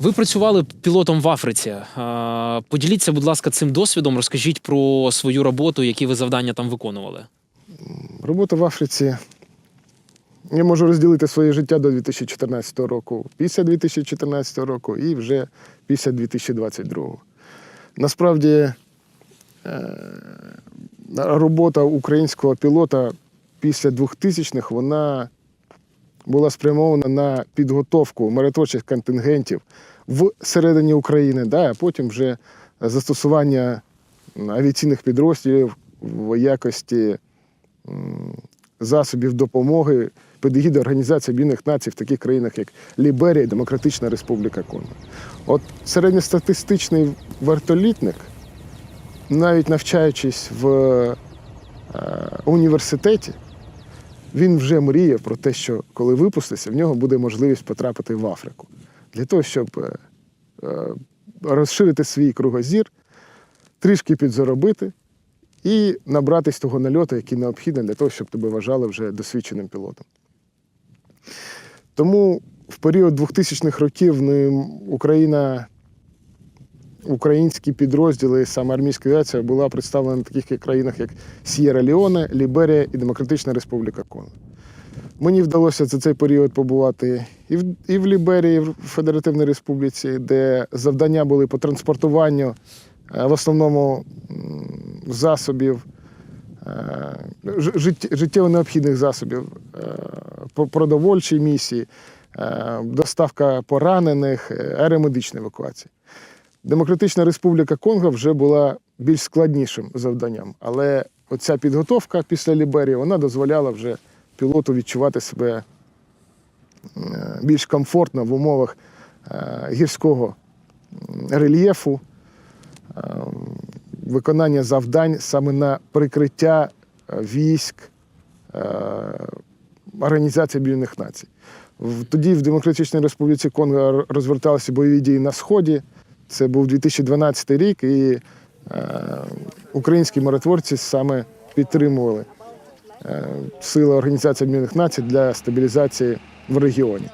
Ви працювали пілотом в Африці. Поділіться, будь ласка, цим досвідом. Розкажіть про свою роботу, які ви завдання там виконували. Робота в Африці. Я можу розділити своє життя до 2014 року, після 2014 року і вже після 2022. Насправді е, робота українського пілота після 2000-х вона була спрямована на підготовку миротворчих контингентів в середині України, да, а потім вже застосування авіаційних підрозділів в якості засобів допомоги під Організації Об'єднаних Націй в таких країнах, як Ліберія Демократична Республіка Конго. От середньостатистичний вертолітник, навіть навчаючись в е, університеті, він вже мріяв про те, що коли випуститься, в нього буде можливість потрапити в Африку. Для того, щоб е, е, розширити свій кругозір, трішки підзаробити і набратись того нальоту, який необхідний для того, щоб тебе вважали вже досвідченим пілотом. Тому в період 2000-х років Україна, українські підрозділи, саме армійська авіація, була представлена в таких країнах, як С'єра Ліоне, Ліберія і Демократична Республіка Конго. Мені вдалося за цей період побувати і в, і в Ліберії, і в Федеративній Республіці, де завдання були по транспортуванню е, в основному засобів, е, життєво необхідних засобів, е, по- продовольчі місії, доставка поранених, аеромедична евакуація. Демократична Республіка Конго вже була більш складнішим завданням, але оця підготовка після Ліберії вона дозволяла вже пілоту відчувати себе е, більш комфортно в умовах е, гірського рельєфу, е, виконання завдань саме на прикриття військ Організації Об'єднаних Націй. Тоді в Демократичній Республіці Конго розверталися бойові дії на Сході. Це був 2012 рік, і е, українські миротворці саме підтримували сили Організації Об'єднаних Націй для стабілізації в регіоні.